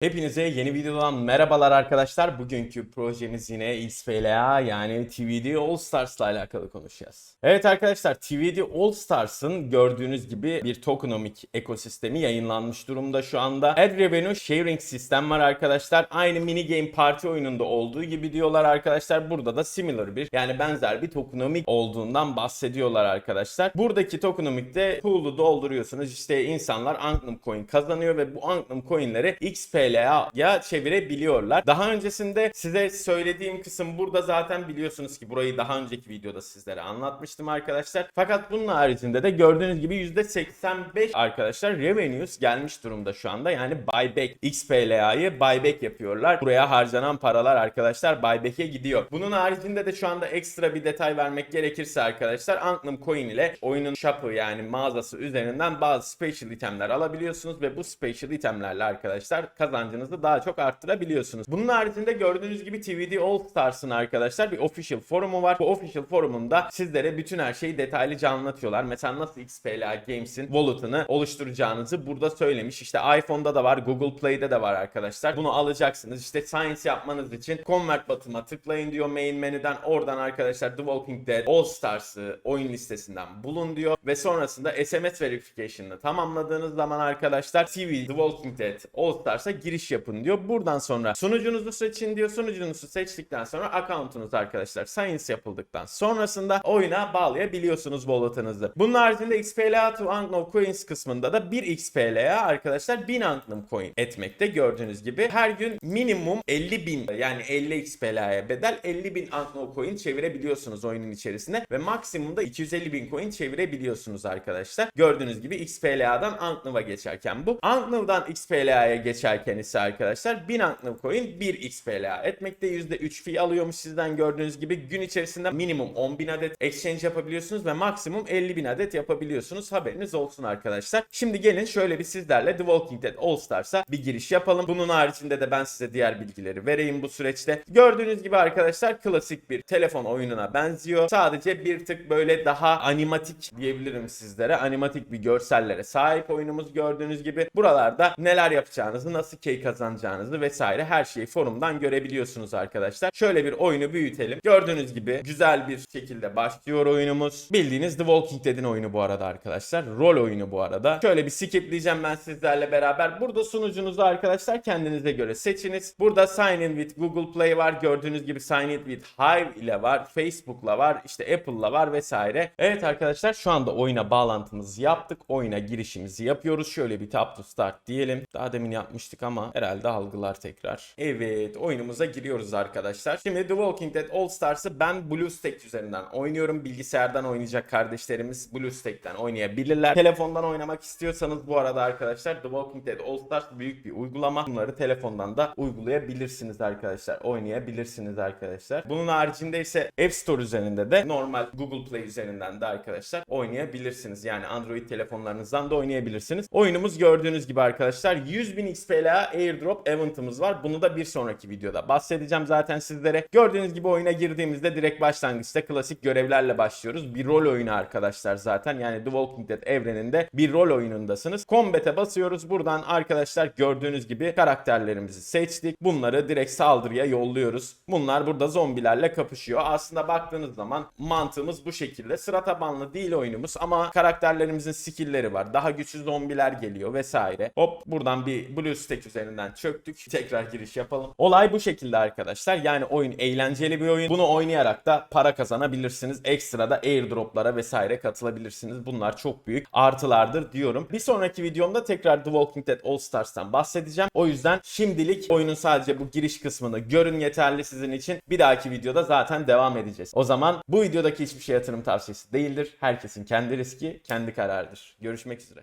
Hepinize yeni videodan merhabalar arkadaşlar. Bugünkü projemiz yine XPLA yani TVD All Stars'la alakalı konuşacağız. Evet arkadaşlar TVD All Stars'ın gördüğünüz gibi bir tokenomic ekosistemi yayınlanmış durumda şu anda. Ad Revenue Sharing sistem var arkadaşlar. Aynı mini game parti oyununda olduğu gibi diyorlar arkadaşlar. Burada da similar bir yani benzer bir tokenomic olduğundan bahsediyorlar arkadaşlar. Buradaki tokenomic'te pool'u dolduruyorsunuz. İşte insanlar Anknum coin kazanıyor ve bu Anknum coin'leri XPLA ya çevirebiliyorlar. Daha öncesinde size söylediğim kısım burada zaten biliyorsunuz ki burayı daha önceki videoda sizlere anlatmıştım arkadaşlar. Fakat bunun haricinde de gördüğünüz gibi %85 arkadaşlar revenues gelmiş durumda şu anda. Yani buyback XPLA'yı buyback yapıyorlar. Buraya harcanan paralar arkadaşlar buyback'e gidiyor. Bunun haricinde de şu anda ekstra bir detay vermek gerekirse arkadaşlar Anknum Coin ile oyunun shop'ı yani mağazası üzerinden bazı special itemler alabiliyorsunuz ve bu special itemlerle arkadaşlar kazancınızı daha çok arttırabiliyorsunuz. Bunun haricinde gördüğünüz gibi TVD All Stars'ın arkadaşlar bir official forumu var. Bu official forumunda sizlere bütün her şeyi detaylıca anlatıyorlar. Mesela nasıl XPLA Games'in wallet'ını oluşturacağınızı burada söylemiş. İşte iPhone'da da var, Google Play'de de var arkadaşlar. Bunu alacaksınız. İşte Science yapmanız için Convert button'a tıklayın diyor main menüden. Oradan arkadaşlar The Walking Dead All Stars'ı oyun listesinden bulun diyor. Ve sonrasında SMS verification'ını tamamladığınız zaman arkadaşlar TV The Walking Dead All Stars'a giriş yapın diyor. Buradan sonra sunucunuzu seçin diyor. Sunucunuzu seçtikten sonra account'unuz arkadaşlar Science yapıldıktan sonrasında oyuna bağlayabiliyorsunuz wallet'ınızı. Bunun haricinde XPLA to Unknown Coins kısmında da bir XPLA arkadaşlar 1000 Unknown Coin etmekte gördüğünüz gibi. Her gün minimum 50 bin yani 50 XPLA'ya bedel 50 bin Unknown Coin çevirebiliyorsunuz oyunun içerisinde ve maksimumda 250 bin coin çevirebiliyorsunuz arkadaşlar. Gördüğünüz gibi XPLA'dan Unknow'a geçerken bu. Unknow'dan XPLA'ya geçerken ise arkadaşlar 1000 Unknown Coin 1 XPLA etmekte %3 fee alıyormuş sizden gördüğünüz gibi. Gün içerisinde minimum 10.000 adet exchange yapabiliyorsunuz ve maksimum 50.000 adet yapabiliyorsunuz. Haberiniz olsun arkadaşlar. Şimdi gelin şöyle bir sizlerle The Walking Dead All Stars'a bir giriş yapalım. Bunun haricinde de ben size diğer bilgileri vereyim bu süreçte. Gördüğünüz gibi arkadaşlar klasik bir telefon oyununa benziyor. Sadece bir tık böyle daha animatik diyebilirim sizlere. Animatik bir görsellere sahip oyunumuz gördüğünüz gibi. Buralarda neler yapacağınızı, nasıl key kazanacağınızı vesaire her şeyi forumdan görebiliyorsunuz arkadaşlar. Şöyle bir oyunu büyütelim. Gördüğünüz gibi güzel bir şekilde başlıyor oyunumuz. Bildiğiniz The Walking Dead'in oyunu bu arada arkadaşlar. Rol oyunu bu arada. Şöyle bir skipleyeceğim ben sizlerle beraber. Burada sunucunuzu arkadaşlar kendinize göre seçiniz. Burada Sign in with Google Play var. Gördüğünüz gibi Sign in with Hive ile var. Facebook'la var. işte Apple'la var vesaire. Evet arkadaşlar şu anda oyuna bağlantımızı yaptık. Oyuna girişimizi yapıyoruz. Şöyle bir tap to start diyelim. Daha demin yapmıştık ama herhalde algılar tekrar. Evet oyunumuza giriyoruz arkadaşlar. Şimdi The Walking Dead All Stars'ı ben BlueStack üzerinden oynuyorum. Bilgisayardan oynayacak kardeşlerimiz BlueStack'ten oynayabilirler. Telefondan oynamak istiyorsanız bu arada arkadaşlar The Walking Dead All Stars büyük bir uygulama. Bunları telefondan da uygulayabilirsiniz arkadaşlar. Oynayabilirsiniz arkadaşlar. Bunun haricinde ise App Store üzerinde de normal Google Play üzerinden de arkadaşlar oynayabilirsiniz. Yani Android telefonlarınızdan da oynayabilirsiniz. Oyunumuz gördüğünüz gibi arkadaşlar 100.000 XPLA Airdrop Event'ımız var. Bunu da bir sonraki videoda bahsedeceğim zaten sizlere. Gördüğünüz gibi oyuna girdiğimizde direkt başlangıçta klasik görevlerle başlıyoruz. Bir rol oyunu arkadaşlar zaten. Yani The Walking Dead evreninde bir rol oyunundasınız. Combat'e basıyoruz. Buradan arkadaşlar gördüğünüz gibi karakterlerimizi seçtik. Bunları direkt saldırıya yolluyoruz. Bunlar burada zombilerle kapışıyor. Aslında baktığınız zaman mantığımız bu şekilde. Sıra tabanlı değil oyunumuz ama karakterlerimizin skill'leri var. Daha güçlü zombiler geliyor vesaire. Hop buradan bir BlueStack üzerinden çöktük. Tekrar giriş yapalım. Olay bu şekilde arkadaşlar. Yani oyun eğlenceli bir oyun. Bunu oynayarak da para kazanabilirsiniz. Ekstra da airdroplara vesaire katılabilirsiniz. Bunlar çok büyük artılardır diyorum. Bir sonraki videomda tekrar The Walking Dead All Stars'tan bahsedeceğim. O yüzden şimdilik oyunun sadece bu giriş kısmını görün yeterli sizin için. Bir dahaki videoda zaten devam edeceğiz. O zaman bu videodaki hiçbir şey yatırım tavsiyesi değildir. Herkesin kendi riski, kendi kararıdır. Görüşmek üzere.